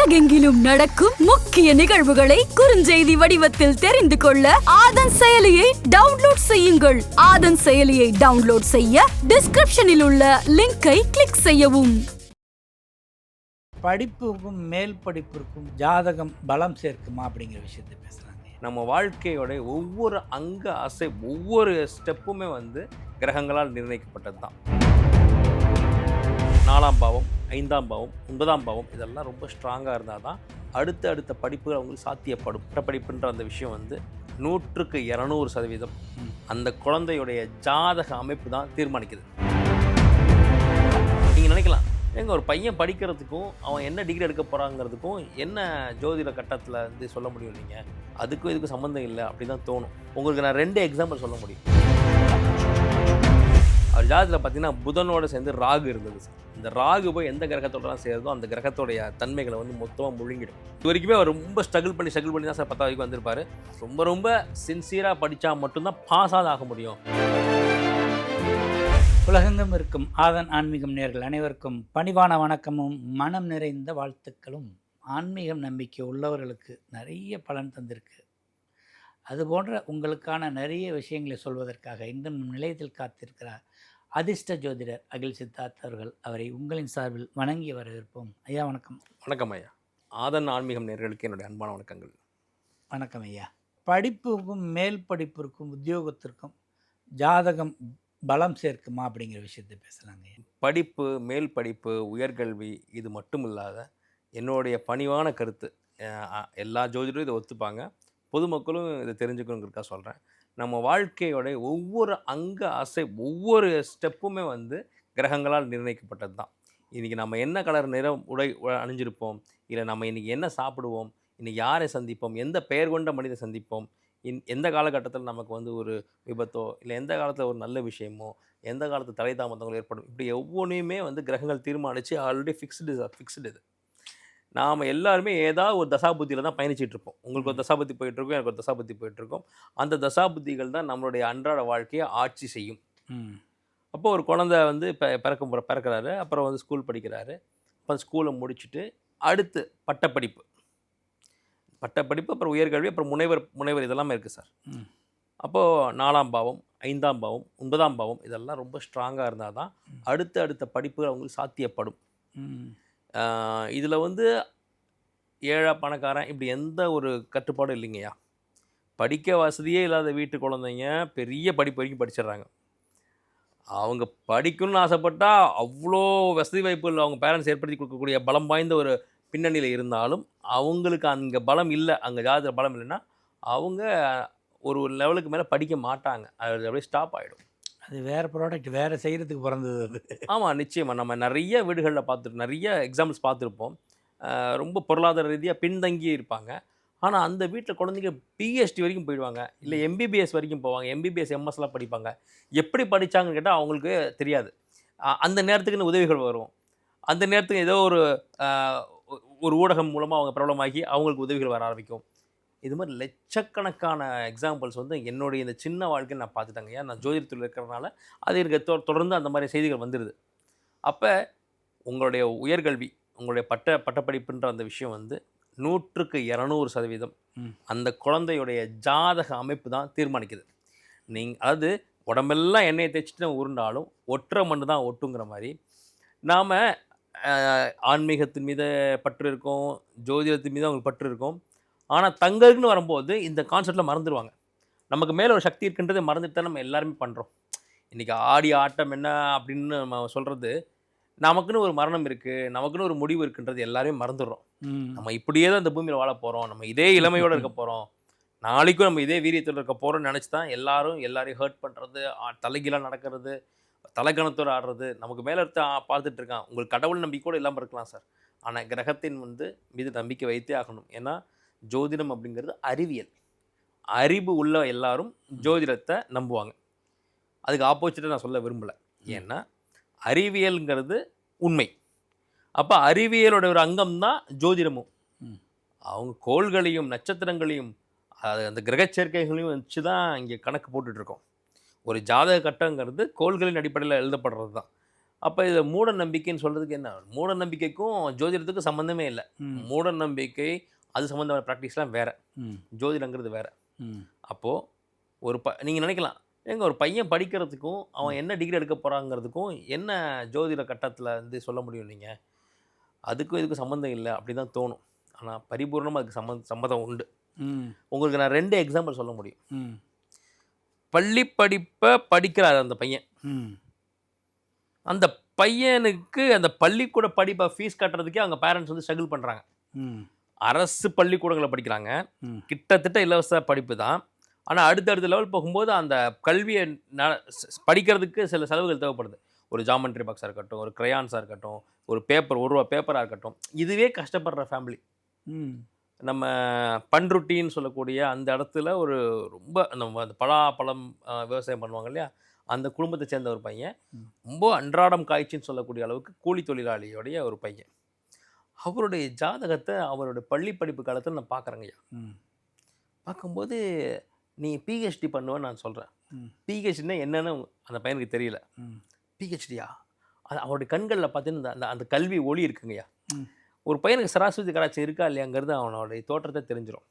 உலகெங்கிலும் நடக்கும் முக்கிய நிகழ்வுகளை குறுஞ்செய்தி வடிவத்தில் தெரிந்து கொள்ள ஆதன் செயலியை டவுன்லோட் செய்யுங்கள். ஆதன் செயலியை டவுன்லோட் செய்ய டிஸ்கிரிப்ஷனில் உள்ள லிங்கை கிளிக் செய்யவும். படிப்புக்கும் மேல் படிப்பிற்கும் ஜாதகம் பலம் சேர்க்குமா அப்படிங்கிற விஷயத்தை பேசுகிறாங்க நம்ம வாழ்க்கையோட ஒவ்வொரு அங்க அசை ஒவ்வொரு ஸ்டெப்புமே வந்து கிரகங்களால் நிர்ணயிக்கப்பட்டது தான் நாலாம் பாவம் ஐந்தாம் பாவம் ஒன்பதாம் பாவம் இதெல்லாம் ரொம்ப ஸ்ட்ராங்காக இருந்தால் தான் அடுத்த அடுத்த படிப்புகள் அவங்களுக்கு சாத்தியப்படும். பட்டப்படிப்புன்ற அந்த விஷயம் வந்து நூற்றுக்கு இரநூறு சதவீதம் அந்த குழந்தையுடைய ஜாதக அமைப்பு தான் தீர்மானிக்குது. நீங்கள் நினைக்கலாம் எங்கள் ஒரு பையன் படிக்கிறதுக்கும் அவன் என்ன டிகிரி எடுக்க போகிறாங்கிறதுக்கும் என்ன ஜோதிட கட்டத்தில் வந்து சொல்ல முடியும் நீங்கள் அதுக்கும் இதுக்கும் சம்மந்தம் இல்லை அப்படி தான் தோணும். உங்களுக்கு நான் ரெண்டு எக்ஸாம்பிள் சொல்ல முடியும். அவர் ஜாதகத்தில் பார்த்தீங்கன்னா புதனோட சேர்ந்து ராகு இருந்தது சார். இந்த ராகு போய் எந்த கிரகத்தோடலாம் சேருதோ அந்த கிரகத்தோடைய தன்மைகளை வந்து மொத்தமாக முழுங்கிடும். இது வரைக்குமே அவர் ரொம்ப ஸ்ட்ரகிள் பண்ணி ஸ்ட்ரகிள் பண்ணி தான் சார் பத்தாவது வரைக்கும் வந்திருப்பார். ரொம்ப ரொம்ப சின்சியராக படித்தா மட்டும்தான் பாஸ் ஆக முடியும். உலகெங்கும் இருக்கும் ஆதன் ஆன்மீகம் நேர்கள் அனைவருக்கும் பணிவான வணக்கமும் மனம் நிறைந்த வாழ்த்துக்களும். ஆன்மீகம் நம்பிக்கை உள்ளவர்களுக்கு நிறைய பலன் தந்திருக்கு. அதுபோன்ற உங்களுக்கான நிறைய விஷயங்களை சொல்வதற்காக இன்றும் நம் நிலையத்தில் காத்திருக்கிறார் அதிர்ஷ்ட ஜோதிடர் அகில் சித்தார்த் அவர்கள் அவரை உங்களின் சார்பில் வணங்கி வரவேற்போம். ஐயா வணக்கம். வணக்கம் ஐயா. ஆதன் ஆன்மீகம் நேர்களுக்கு என்னுடைய அன்பான வணக்கங்கள். வணக்கம் ஐயா. படிப்புக்கும் மேல் படிப்பிற்கும் உத்தியோகத்திற்கும் ஜாதகம் பலம் சேர்க்குமா அப்படிங்கிற விஷயத்தை பேசுகிறாங்க ஐயா. படிப்பு மேல் படிப்பு உயர்கல்வி இது மட்டும் இல்லாத என்னுடைய பணிவான கருத்து. எல்லா ஜோதிடரும் இதை ஒத்துப்பாங்க. பொதுமக்களும் இதை தெரிஞ்சுக்கணுங்கிறதுக்காக சொல்கிறேன் நம்ம வாழ்க்கையோடைய ஒவ்வொரு அங்க அசை ஒவ்வொரு ஸ்டெப்புமே வந்து கிரகங்களால் நிர்ணயிக்கப்பட்டது தான். இன்றைக்கி நம்ம என்ன கலர் நிறம் உடை அணிஞ்சிருப்போம்? இல்லை நம்ம இன்றைக்கி என்ன சாப்பிடுவோம்? இன்றைக்கி யாரை சந்திப்போம்? எந்த பெயர் கொண்ட மனிதை சந்திப்போம்? இன் எந்த காலகட்டத்தில் நமக்கு வந்து ஒரு விபத்தோ இல்லை எந்த காலத்தில் ஒரு நல்ல விஷயமோ எந்த காலத்து தலை தாமதங்கள் ஏற்படும். இப்படி ஒவ்வொன்றையுமே வந்து கிரகங்கள் தீர்மானித்து ஆல்ரெடி ஃபிக்ஸ்டு ஃபிக்ஸ்டு இது. நாம் எல்லாருமே ஏதாவது ஒரு தசாபுத்தியில் தான் பயணிச்சிட்டு இருப்போம். உங்களுக்கு ஒரு தசாபுத்தி போயிட்டுருக்கும் எனக்கு ஒரு தசாபுத்தி போயிட்டுருக்கும். அந்த தசாபுத்திகள் தான் நம்மளுடைய அன்றாட வாழ்க்கையை ஆட்சி செய்யும். அப்போ ஒரு குழந்தை வந்து பிறக்க போற- பிறக்கறாரு. அப்புறம் வந்து ஸ்கூல் படிக்கிறாரு. அப்போ ஸ்கூலை முடிச்சுட்டு அடுத்து பட்டப்படிப்பு. பட்டப்படிப்பு அப்புறம் உயர்கல்வி அப்புறம் முனைவர் முனைவர் இதெல்லாமே இருக்குது சார். அப்போது நாலாம் பாவம் ஐந்தாம் பாவம் ஒன்பதாம் பாவம் இதெல்லாம் ரொம்ப ஸ்ட்ராங்காக இருந்தால் தான். அடுத்த அடுத்த படிப்புகள் அவங்களுக்கு சாத்தியப்படும். இதில் வந்து ஏழை பணக்காரன் இப்படி எந்த ஒரு கட்டுப்பாடும் இல்லைங்கய்யா. படிக்க வசதியே இல்லாத வீட்டு குழந்தைங்க பெரிய படிப்பு வரைக்கும் படிச்சிடுறாங்க. அவங்க படிக்கணும்னு ஆசைப்பட்டால் அவ்வளோ வசதி வாய்ப்புகள் அவங்க பேரண்ட்ஸ் ஏற்படுத்தி கொடுக்கக்கூடிய பலம் வாய்ந்த ஒரு பின்னணியில் இருந்தாலும் அவங்களுக்கு அங்கே பலம் இல்லை. அங்கே ஜாதகத்தில் பலம் இல்லைன்னா அவங்க ஒரு லெவலுக்கு மேலே படிக்க மாட்டாங்க. அது அப்படியே ஸ்டாப் ஆகிடும் அது வேற ப்ராடக்ட் வேற செய்யறதுக்கு பிறந்தது அது. ஆமாம் நிச்சயமாக நம்ம நிறைய வீடுகளில் பார்த்துட்டு நிறைய எக்ஸாம்பிள்ஸ் பார்த்துருப்போம். ரொம்ப பொருளாதார ரீதியாக பின்தங்கி இருப்பாங்க. ஆனால் அந்த வீட்டில் குழந்தைங்க பிஹெச்டி வரைக்கும் போயிடுவாங்க. இல்லை எம்பிபிஎஸ் வரைக்கும் போவாங்க. எம்பிபிஎஸ் எம்எஸ்லாம் படிப்பாங்க. எப்படி படித்தாங்கன்னு கேட்டால் அவங்களுக்கு தெரியாது. அந்த நேரத்துக்குன்னு உதவிகள் வரும். அந்த நேரத்துக்கு ஏதோ ஒரு ஒரு ஊடகம் மூலமாக அவங்க பிரபலமாகி அவங்களுக்கு உதவிகள் வர ஆரம்பிக்கும். இது மாதிரி லட்சக்கணக்கான எக்ஸாம்பிள்ஸ் வந்து என்னுடைய இந்த சின்ன வாழ்க்கையில் நான் பார்த்துட்டேங்க. ஏன்? நான் ஜோதிடத்தில் இருக்கிறனால அது எனக்கு தொடர்ந்து அந்த மாதிரி செய்திகள் வந்துடுது அப்போ உங்களுடைய உயர்கல்வி உங்களுடைய பட்ட பட்டப்படிப்புன்ற அந்த விஷயம் வந்து நூற்றுக்கு இரநூறு சதவீதம். அந்த குழந்தையுடைய ஜாதக அமைப்பு தான் தீர்மானிக்குது. நீங்கள் அதாவது உடம்பெல்லாம் எண்ணெயை தேய்ச்சிட்டு உருண்டாலும் ஒற்றை மண்ணு தான் ஒட்டுங்கிற மாதிரி நாம் ஆன்மீகத்தின் மீது பற்று இருக்கும் ஜோதிடத்தின் மீது அவங்களுக்கு பற்று இருக்கும் ஆனால் தங்களுக்குன்னு வரும்போது இந்த கான்செப்டில் மறந்துடுவாங்க நமக்கு மேலே ஒரு சக்தி இருக்குன்றதை மறந்துட்டு தான் நம்ம எல்லாருமே பண்ணுறோம் இன்றைக்கி ஆடி ஆட்டம் என்ன அப்படின்னு நம்ம சொல்கிறது நமக்குன்னு ஒரு மரணம் இருக்குது நமக்குன்னு ஒரு முடிவு இருக்குன்றது எல்லாரையும் மறந்துடுறோம். நம்ம இப்படியே தான் இந்த பூமியில் வாழ போகிறோம் நம்ம இதே இளமையோடு இருக்க போகிறோம் நாளைக்கும் நம்ம இதே வீரியத்தில் இருக்க போகிறோம்னு நினச்சி தான் எல்லாரும் எல்லாரையும் ஹர்ட் பண்ணுறது தலைகீழாக நடக்கிறது தலைக்கணத்தோடு ஆடுறது நமக்கு மேலே ஆ, பார்த்துட்டு இருக்கான். உங்களுக்கு கடவுள் நம்பிக்கை கூட இல்லாமல் இருக்கலாம் சார். ஆனால் கிரகத்தின் வந்து மீது நம்பிக்கை வைத்தே ஆகணும். ஏன்னா ஜோதிடம் அப்படிங்கிறது அறிவியல். அறிவு உள்ள எல்லாரும் ஜோதிடத்தை நம்புவாங்க. அதுக்கு ஆப்போசிட்டாக நான் சொல்ல விரும்பலை. ஏன்னா அறிவியல்ங்கிறது உண்மை. அப்போ அறிவியலோட ஒரு அங்கம் தான் ஜோதிடமும். அவங்க கோள்களையும் நட்சத்திரங்களையும் அது அந்த கிரகச் சேர்க்கைகளையும் வச்சு தான் இங்கே கணக்கு போட்டுட்டு இருக்கோம் ஒரு ஜாதக கட்டங்கிறது கோள்களின் அடிப்படையில் எழுதப்படுறது தான் அப்போ இது மூட நம்பிக்கைன்னு சொல்கிறதுக்கு என்ன? மூட நம்பிக்கைக்கும் ஜோதிடத்துக்கும் சம்மந்தமே இல்லை. மூட நம்பிக்கை அது சம்மந்தமான ப்ராக்டிஸ்லாம் வேறு. ம். ஜோதிடங்கிறது வேறு. ம். அப்போது ஒரு ப நீங்கள் நினைக்கலாம் ஏங்க ஒரு பையன் படிக்கிறதுக்கும் அவன் என்ன டிகிரி எடுக்க போகிறாங்கிறதுக்கும் என்ன ஜோதிட கட்டத்தில் வந்து சொல்ல முடியும் நீங்கள் அதுக்கும் இதுக்கும் சம்மந்தம் இல்லை அப்படி தான் தோணும். ஆனால் பரிபூர்ணமாக அதுக்கு சம்மந்த சம்மதம் உண்டு. ம். உங்களுக்கு நான் ரெண்டு எக்ஸாம்பிள் சொல்ல முடியும். ம். பள்ளி படிப்பை படிக்கிறார் அந்த பையன். ம். அந்த பையனுக்கு அந்த பள்ளிக்கூட படிப்பை ஃபீஸ் கட்டுறதுக்கே அவங்க பேரண்ட்ஸ் வந்து ஸ்ட்ரகிள் பண்ணுறாங்க ம். அரசு பள்ளிக்கூடங்களில் படிக்கிறாங்க. கிட்டத்தட்ட இலவச படிப்பு தான். ஆனால் அடுத்தடுத்த லெவல் போகும்போது அந்த கல்வியை படிக்கிறதுக்கு சில செலவுகள் தேவைப்படுது. ஒரு ஜாமெண்ட்ரி பாக்ஸாக இருக்கட்டும் ஒரு கிரையான்ஸாக இருக்கட்டும் ஒரு பேப்பர் ஒரு ரூபா பேப்பராக இருக்கட்டும். இதுவே கஷ்டப்படுற ஃபேமிலி நம்ம பண்ருட்டின்னு சொல்லக்கூடிய அந்த இடத்துல ஒரு ரொம்ப நம்ம அந்த பலாப்பழம் விவசாயம் பண்ணுவாங்க இல்லையா? அந்த குடும்பத்தை சேர்ந்த ஒரு பையன். ரொம்ப அன்றாடம் காய்ச்சின்னு சொல்லக்கூடிய அளவுக்கு கூலி தொழிலாளியோடைய ஒரு பையன். அவருடைய ஜாதகத்தை அவருடைய பள்ளி படிப்பு காலத்தில் நான் பார்க்குறேங்கய்யா ம். பார்க்கும்போது நீ பிஹெச்டி பண்ணுவேன்னு நான் சொல்கிறேன். பிஹெச்டினா என்னன்னு அந்த பையனுக்கு தெரியல. பிஹெச்டியா அது அவருடைய கண்களில் பார்த்தீங்கன்னா அந்த அந்த கல்வி ஒளி இருக்குங்கய்யா. ஒரு பையனுக்கு சராஸ்வதி கராச்சி இருக்கா இல்லையாங்கிறது அவனுடைய தோற்றத்தை தெரிஞ்சிடும்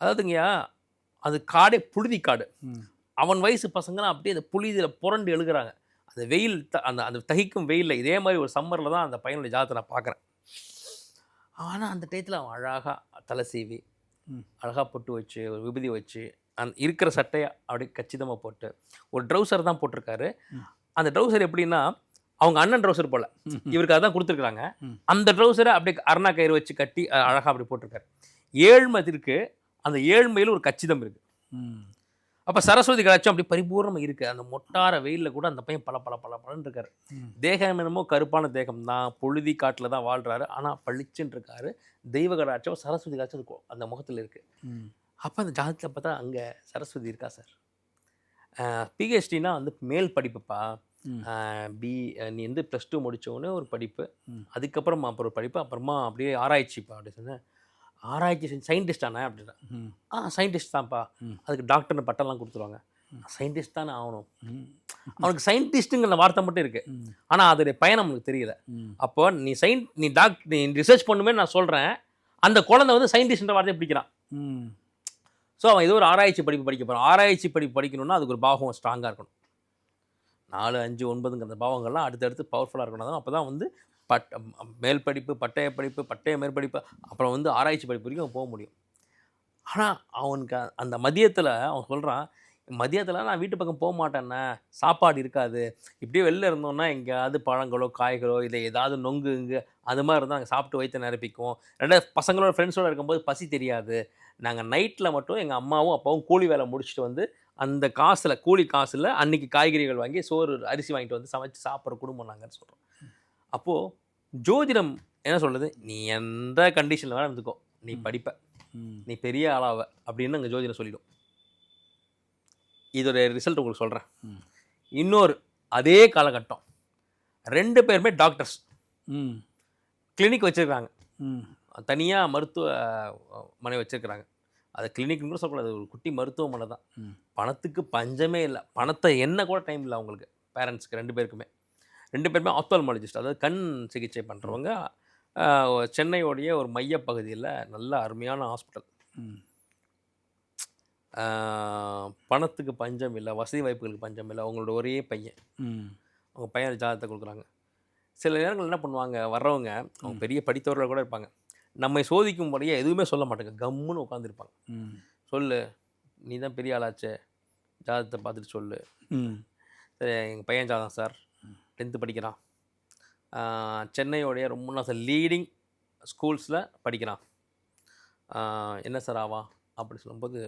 அதாவதுங்கய்யா அது காடே புழுதி காடு. அவன் வயசு பசங்கலாம் அப்படியே அந்த புழுதியில் புரண்டு எழுகுறாங்க. அந்த வெயில் த அந்த அந்த தகிக்கும் வெயிலில் இதே மாதிரி ஒரு சம்மரில் தான் அந்த பையனுடைய ஜாதத்தை நான் பார்க்குறேன் ஆனால் அந்த டயத்தில் அவன் அழகாக தலை சீவி. அழகாக பொட்டு வச்சு ஒரு விபூதி வச்சு அந்த இருக்கிற சட்டையை அப்படியே கச்சிதமாக போட்டு ஒரு ட்ரௌசர் தான் போட்டிருக்காரு. அந்த ட்ரௌசர் எப்படின்னா அவங்க அண்ணன் ட்ரௌசர் போல. இவருக்கு அதான் கொடுத்துருக்காங்க ம். அந்த ட்ரௌசரை அப்படியே அருணா கயிறு வச்சு கட்டி அழகாக அப்படி போட்டிருக்காரு. ஏழ்மதிற்கு அந்த ஏழ்மையில் ஒரு கச்சிதம் இருக்குது அப்போ சரஸ்வதி கலாச்சும் அப்படி பரிபூர்ணமாக இருக்குது அந்த மொட்டார வெயிலில் கூட அந்த பையன் பல பல பல பலன்னு இருக்காரு. தேகம் என்னமோ கருப்பான தேகம் தான் புழுதி காட்டில் தான் வாழ்கிறாரு ஆனால் பளிச்சுன்னு இருக்காரு. தெய்வ கடாட்சம் சரஸ்வதி கடாட்சம் இருக்கும். அந்த முகத்தில் இருக்குது அப்போ அந்த ஜாதகத்தில் பார்த்தா அங்கே சரஸ்வதி இருக்கா சார்? பிஹெச்டினா வந்து மேல் படிப்புப்பா. பி நீ வந்து ப்ளஸ் டூ உடனே ஒரு படிப்பு. அதுக்கப்புறமா அப்புறம் ஒரு படிப்பு. அப்புறமா அப்படியே ஆராய்ச்சிப்பா அப்படி சொன்னேன். ஆராய்ச்சி சயின்டிஸ்டானே அப்படின்னா ம். ஆ சயின்டிஸ்ட் தான்ப்பா. அதுக்கு டாக்டர்னு பட்டம்லாம் கொடுத்துருவாங்க. சயின்டிஸ்ட் தானே ஆகணும். அவனுக்கு சயின்டிஸ்ட்டுங்கிற வார்த்தை மட்டும் இருக்கு. ம். ஆனால் அதோடைய பயணம் அவனுக்கு தெரியல. அப்போ நீ சயின் நீ டாக் நீ ரிசர்ச் பண்ணுமே நான் சொல்கிறேன் அந்த குழந்தை வந்து சயின்டிஸ்ட்ன்ற வார்த்தையை பிடிக்கிறான். ம். ஸோ அவன் ஏதோ ஒரு ஆராய்ச்சி படிப்பு படிக்க போகிறான் ஆராய்ச்சி படிப்பு படிக்கணும்னா அதுக்கு ஒரு பாவம் ஸ்ட்ராங்காக இருக்கணும். நாலு அஞ்சு ஒன்பதுங்கிற பாவங்கள்லாம் அடுத்தடுத்து பவர்ஃபுல்லாக இருக்கணும். அப்போ தான் வந்து பட் மேல் படிப்பு பட்டய படிப்பு பட்டய மேற்படிப்பு அப்புறம் வந்து ஆராய்ச்சி படிப்பு வரைக்கும் போக முடியும். ஆனால் அவனுக்கு அந்த மதியத்தில் அவன் சொல்கிறான் மதியத்தில் நான் வீட்டு பக்கம் போக மாட்டேன்னே சாப்பாடு இருக்காது. இப்படியே வெளில இருந்தோம்னா எங்கேயாவது பழங்களோ காய்களோ இல்லை ஏதாவது நொங்கு இங்கு அது மாதிரி இருந்தால் நாங்கள் சாப்பிட்டு வயிற்று நிரப்பிக்கும். ரெண்டாவது பசங்களோட ஃப்ரெண்ட்ஸோட இருக்கும்போது பசி தெரியாது. நாங்கள் நைட்டில் மட்டும் எங்கள் அம்மாவும் அப்பாவும் கூலி வேலை முடிச்சுட்டு வந்து அந்த காசில் கூலி காசில் அன்னைக்கு காய்கறிகள் வாங்கி சோறு அரிசி வாங்கிட்டு வந்து சமைச்சு சாப்பிட்ற குடும்பம் நாங்கன்னு சொல்கிறோம் அப்போது ஜோதிடம் என்ன சொல்லுது நீ எந்த கண்டிஷனில் வேணால் இருந்துக்கோ. நீ. படிப்ப. நீ பெரிய ஆளாவ அப்படின்னு அங்கே ஜோதிடம் சொல்லிடும். இதோட ரிசல்ட் உங்களுக்கு சொல்கிறேன். இன்னொரு அதே காலகட்டம். ரெண்டு பேருமே டாக்டர்ஸ் ம். கிளினிக் வச்சுருக்காங்க. ம். தனியாக மருத்துவ மனை வச்சுருக்கிறாங்க. அது கிளினிக்னு கூட சொல்லக்கூடாது. ஒரு குட்டி மருத்துவமனை தான். பணத்துக்கு பஞ்சமே இல்லை. பணத்தை என்ன கூட டைம் இல்லை அவங்களுக்கு. பேரண்ட்ஸ்க்கு ரெண்டு பேருக்குமே. ரெண்டு பேருமே ஆப்தால்மாலஜிஸ்ட். அதாவது கண் சிகிச்சை பண்ணுறவங்க சென்னையோடைய ஒரு மையப்பகுதியில் நல்ல அருமையான ஹாஸ்பிட்டல். பணத்துக்கு பஞ்சம் இல்லை வசதி வாய்ப்புகளுக்கு பஞ்சம் இல்லை அவங்களோட ஒரே பையன். அவங்க பையன் ஜாதகத்தை கொடுக்குறாங்க. சில நேரங்கள் என்ன பண்ணுவாங்க வர்றவங்க அவங்க பெரிய படித்தவர்கள் கூட இருப்பாங்க. நம்மை சோதிக்கும் முறையே எதுவுமே சொல்ல மாட்டாங்க கம்முன்னு உட்காந்துருப்பாங்க சொல்லு நீ தான் பெரிய ஆளாச்சே ஜாதகத்தை பார்த்துட்டு சொல்லு. சரி எங்கள் பையன் ஜாதகம் சார் டென்த்து படிக்கிறான். சென்னையோடைய ரொம்ப நான் லீடிங் ஸ்கூல்ஸில் படிக்கிறான். என்ன சார் ஆவா? அப்படி சொல்லும்போது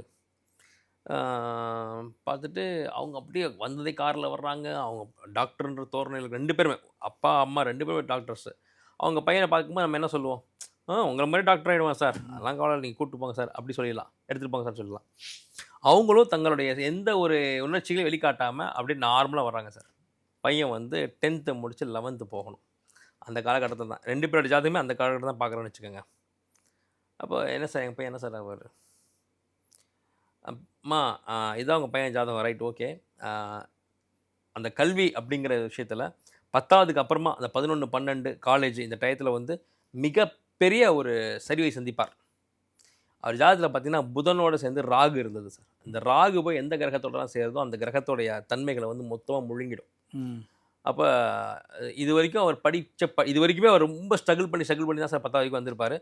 பார்த்துட்டு அவங்க அப்படியே வந்ததே காரில் வர்றாங்க. அவங்க டாக்டர்ன்ற தோரணையில் ரெண்டு பேருமே. அப்பா அம்மா ரெண்டு பேருமே டாக்டர்ஸு அவங்க பையனை பார்க்கும்போது நம்ம என்ன சொல்லுவோம்? ஆ உங்களை மாதிரி டாக்டர் ஆகிடுவான் சார். அதெல்லாம் கவலை நீங்கள் கூப்பிட்டு போங்க சார். அப்படி சொல்லிடலாம். எடுத்துகிட்டு போங்க சார் சொல்லலாம் அவங்களும் தங்களுடைய எந்த ஒரு உணர்ச்சிகளையும் வெளிக்காட்டாமல் அப்படியே நார்மலாக வர்றாங்க சார். பையன் வந்து டென்த்து முடித்து லெவன்த்து போகணும். அந்த காலகட்டத்தில் தான். ரெண்டு பேரோட ஜாதகமே அந்த காலகட்டத்தில் தான் பார்க்குறேன்னு வச்சுக்கோங்க. அப்போ என்ன சார் எங்கள் பையன் என்ன சார் அவர் அம்மா இதான் உங்கள் பையன் ஜாதகம். ரைட் ஓகே அந்த கல்வி அப்படிங்கிற விஷயத்தில் பத்தாவதுக்கு அப்புறமா அந்த பதினொன்று பன்னெண்டு காலேஜ் இந்த டயத்தில் வந்து மிகப்பெரிய ஒரு சரிவை சந்திப்பார். அவர் ஜாதகத்தில் பார்த்தீங்கன்னா புதனோட சேர்ந்து ராகு இருந்தது சார். இந்த ராகு போய் எந்த கிரகத்தோடலாம் சேருதோ அந்த கிரகத்தோடைய தன்மைகளை வந்து மொத்தமாக முழுங்கிடும். அப்போ இது வரைக்கும் அவர் படித்த ப இது வரைக்குமே அவர் ரொம்ப ஸ்ட்ரகிள் பண்ணி ஸ்ட்ரகிள் பண்ணி தான் சார் பத்தாவது வரைக்கும் வந்திருப்பார்.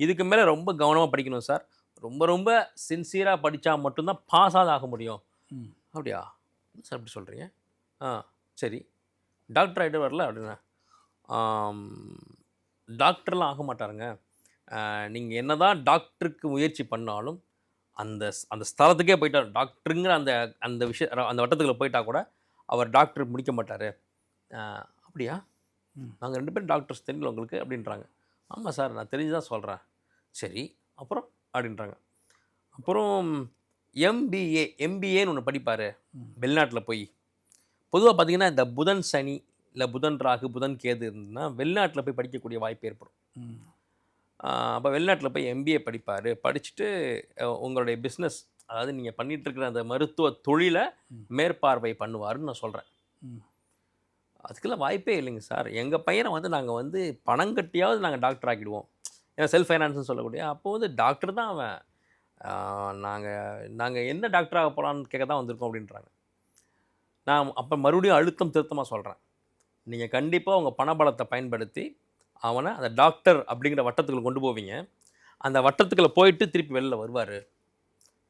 இதுக்கு மேலே ரொம்ப கவனமாக படிக்கணும் சார். ரொம்ப ரொம்ப சின்சியராக படித்தா மட்டும்தான் பாஸ் ஆக முடியும். அப்படியா? சார் அப்படி சொல்கிறீங்க ஆ சரி. டாக்டர் ஆகிட்டு வரல அப்படின்னா டாக்டர்லாம் ஆக மாட்டாருங்க. நீங்கள் என்ன தான் டாக்டருக்கு முயற்சி பண்ணாலும் அந்த அந்த ஸ்தலத்துக்கே போயிட்டார் டாக்டருங்கிற அந்த அந்த விஷய அந்த வட்டத்துக்குள்ள போயிட்டா கூட அவர் டாக்டர் முடிக்க மாட்டார். அப்படியா. நாங்கள் ரெண்டு பேரும் டாக்டர்ஸ் தெரியல உங்களுக்கு அப்படின்றாங்க. ஆமாம் சார் நான் தெரிஞ்சு தான் சொல்கிறேன் சரி அப்புறம்? அப்படின்றாங்க. அப்புறம் எம்பிஏ எம்பிஏன்னு ஒன்று படிப்பார். வெளிநாட்டில் போய். பொதுவாக பார்த்தீங்கன்னா இந்த புதன் சனி இல்லை புதன் ராகு புதன் கேது இருந்ததுன்னா வெளிநாட்டில் போய் படிக்கக்கூடிய வாய்ப்பு ஏற்படும். அப்போ வெளிநாட்டில் போய் எம்பிஏ படிப்பார். படிச்சுட்டு உங்களுடைய பிஸ்னஸ் அதாவது நீங்கள் பண்ணிட்டு இருக்கிற அந்த மருத்துவ தொழிலை. மேற்பார்வை பண்ணுவாருன்னு நான் சொல்கிறேன் அதுக்கெல்லாம் வாய்ப்பே இல்லைங்க சார். எங்கள் பையனை வந்து நாங்கள் வந்து பணம் கட்டியாவது நாங்கள் டாக்டர் ஆக்கிடுவோம். ஏன்னா செல்ஃப் ஃபைனான்ஸ்னு சொல்லக்கூடிய அப்போ வந்து டாக்டர் தான் அவன். நாங்கள் நாங்கள் என்ன டாக்டர் ஆக போகலான்னு கேட்க தான் வந்திருக்கோம் அப்படின்றாங்க. நான் அப்போ மறுபடியும் அழுத்தம் திருத்தமாக சொல்கிறேன் நீங்கள் கண்டிப்பாக உங்கள் பணபலத்தை பயன்படுத்தி அவனை அந்த டாக்டர் அப்படிங்கிற வட்டத்துக்குள்ள கொண்டு போவீங்க. அந்த வட்டத்துக்குள்ள போயிட்டு திருப்பி வெளில வருவார்.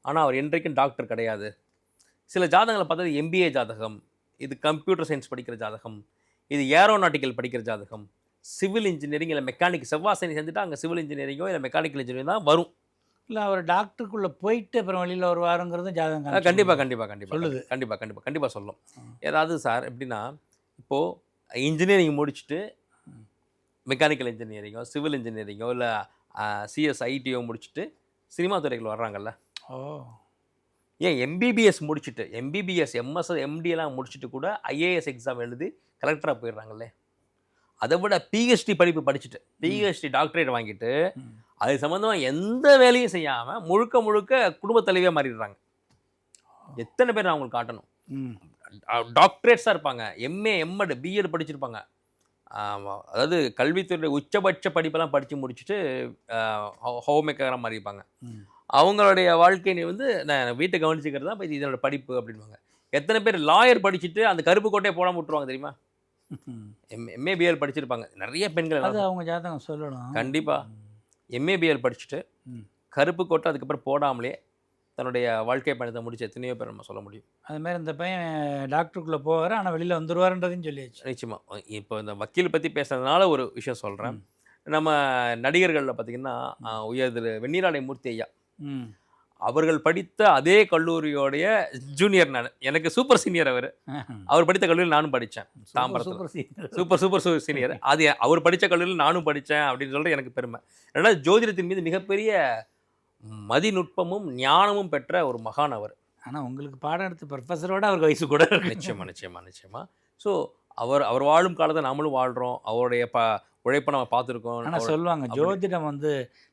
ஆனால் அவர் என்றைக்கும் டாக்டர் கிடையாது சில ஜாதகங்களை பார்த்தது எம்பிஏ ஜாதகம் இது கம்ப்யூட்டர் சயின்ஸ் படிக்கிற ஜாதகம் இது ஏரோநாட்டிக்கல் படிக்கிற ஜாதகம் சிவில் இன்ஜினியரிங் இல்லை மெக்கானிக் செவ்வாசனி செஞ்சுட்டு அங்கே சிவில் இன்ஜினியரிங்கோ இல்லை மெக்கானிக்கல் இன்ஜினியரிங் தான் வரும் இல்லை அவர் டாக்டருக்குள்ளே போயிட்டு அப்புறம் வெளியில் வருவாருங்கிறதும் ஜாதகம் கண்டிப்பாக கண்டிப்பாக கண்டிப்பாக சொல்லுது. கண்டிப்பாக கண்டிப்பாக கண்டிப்பாக சொல்லும். ஏதாவது சார் எப்படின்னா இப்போது இன்ஜினியரிங் முடிச்சுட்டு. மெக்கானிக்கல் இன்ஜினியரிங்கோ சிவில் இன்ஜினியரிங்கோ இல்லை சிஎஸ் ஐடியோ முடிச்சுட்டு சினிமா துறைகள் வர்றாங்கல்ல ஓ. ஏன் எம்பிபிஎஸ் முடிச்சுட்டு எம்பிபிஎஸ் எம்எஸ் எம்டி எல்லாம் முடிச்சுட்டு கூட ஐஏஎஸ் எக்ஸாம் எழுதி கலெக்டராக போயிடுறாங்கல்ல அதை விட பிஹெச்டி படிப்பு படிச்சுட்டு பிஹெச்டி டாக்டரேட் வாங்கிட்டு. அது சம்மந்தமாக எந்த வேலையும் செய்யாமல் முழுக்க முழுக்க குடும்ப தலைவியாக மாறிடுறாங்க. எத்தனை பேர் நான் உங்களுக்கு காட்டணும்? டாக்டரேட்ஸாக இருப்பாங்க. எம்ஏ எம்எட் பிஎட் படிச்சிருப்பாங்க. அதாவது கல்வித்துறை உச்சபட்ச படிப்பெல்லாம் படித்து முடிச்சுட்டு ஹோம் மேக்கராக மாறி இருப்பாங்க அவங்களுடைய வாழ்க்கை வந்து நான் வீட்டை கவனிச்சுக்கிறது தான் இப்போ இதனோட படிப்பு அப்படின்வாங்க எத்தனை பேர் லாயர் படிச்சுட்டு அந்த கருப்பு கோட்டையை போடாம விட்டுருவாங்க தெரியுமா. எம் எம்ஏபிஎல் படிச்சிருப்பாங்க. நிறைய பெண்கள் அது அவங்க ஜாதகம் சொல்லணும். கண்டிப்பா. எம்ஏபிஎல் படிச்சுட்டு. கருப்பு கோட்டை அதுக்கப்புறம் போடாமலே தன்னுடைய வாழ்க்கை பயணத்தை முடிச்ச எத்தனையோ பேர் நம்ம சொல்ல முடியும். அது மாதிரி இந்த பையன் டாக்டருக்குள்ளே போவார் ஆனால் வெளியில் வந்துருவாருன்றதையும் சொல்லியாச்சு. நிச்சயமா. இப்போ இந்த வக்கீல் பற்றி பேசுறதுனால ஒரு விஷயம் சொல்கிறேன் நம்ம நடிகர்களில் பார்த்தீங்கன்னா உயர் திரு வெந்நீராடை மூர்த்தி ஐயா. அவர்கள் படித்த அதே கல்லூரியோடைய ஜூனியர் நான். எனக்கு சூப்பர் சீனியர் அவர். அவர் படித்த கல்லூரியில் நானும் படித்தேன் தாம்பரத்துல. சூப்பர் சூப்பர் சூப்பர் சீனியர் அது அவர் படித்த கல்லூரியில் நானும் படித்தேன் அப்படின்னு சொல்லிட்டு எனக்கு பெருமை. ரெண்டாவது ஜோதிடத்தின் மீது மிகப்பெரிய மதிநுட்பமும் ஞானமும் பெற்ற ஒரு மகான் அவர். ஆனால் உங்களுக்கு பாடம் எடுத்த ப்ரொஃபஸரோட அவருக்கு வயசு கூட இருக்கு. நிச்சயமா நிச்சயமா நிச்சயமா. ஸோ அவர் அவர் வாழும் காலத்தை நாமளும் வாழ்கிறோம் அவருடைய ப உழைப்பை நம்ம பார்த்துருக்கோம் ஆனால் சொல்லுவாங்க ஜோதிடம் வந்து